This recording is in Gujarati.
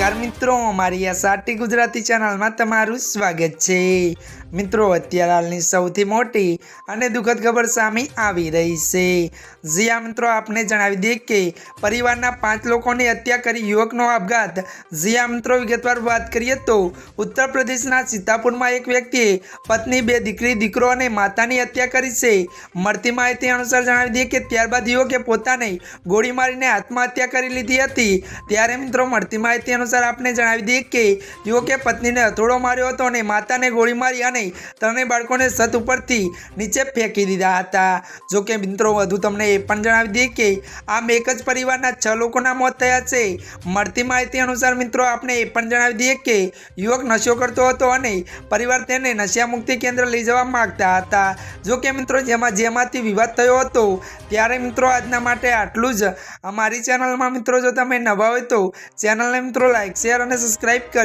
નમસ્કાર મિત્રો, મારી આ સાટી ગુજરાતી ચેનલમાં તમારું સ્વાગત છે. મિત્રો, અત્યારે હાલની સૌથી મોટી અને દુઃખદ ખબર સામે આવી રહી છે. જ્યાં મિત્રો, આપને જણાવી દઈએ કે પરિવારના પાંચ લોકોની હત્યા કરી યુવકનો આપઘાત. જ્યાં મિત્રો, વિગતવાર વાત કરીએ તો ઉત્તર પ્રદેશના સીતાપુરમાં એક વ્યક્તિએ પત્ની, બે દીકરી, દીકરો અને માતાની હત્યા કરી છે. મળતી માહિતી અનુસાર જણાવી દઈએ કે ત્યારબાદ યુવકે પોતાને ગોળી મારીને આત્મહત્યા કરી લીધી હતી. ત્યારે, મિત્રો, મળતી માહિતી અનુસાર આપને જણાવી દઈએ કે યુવકે પત્નીને હથોડો માર્યો હતો અને માતાને ગોળી મારી અને ત્રણેય બાળકોને છત ઉપરથી નીચે ફેંકી દીધા હતા. જો કે મિત્રો, વધુ તમને એ પણ જણાવી દઈએ કે આમ એક જ પરિવારના છ લોકોના મોત થયા છે. મળતી માહિતી અનુસાર મિત્રો આપણે એ પણ જણાવી દઈએ કે યુવક નશો કરતો હતો અને પરિવાર તેને નશિયામુક્તિ મુક્તિ કેન્દ્ર લઈ જવા માગતા હતા. જો કે મિત્રો, જેમાં જેમાંથી વિવાદ થયો હતો, ત્યારે મિત્રો, આજના માટે આટલું જ. અમારી ચેનલમાં મિત્રો, જો તમે નવા હોય તો ચેનલને મિત્રો લાઈક શેર અને સબસ્ક્રાઇબ કરી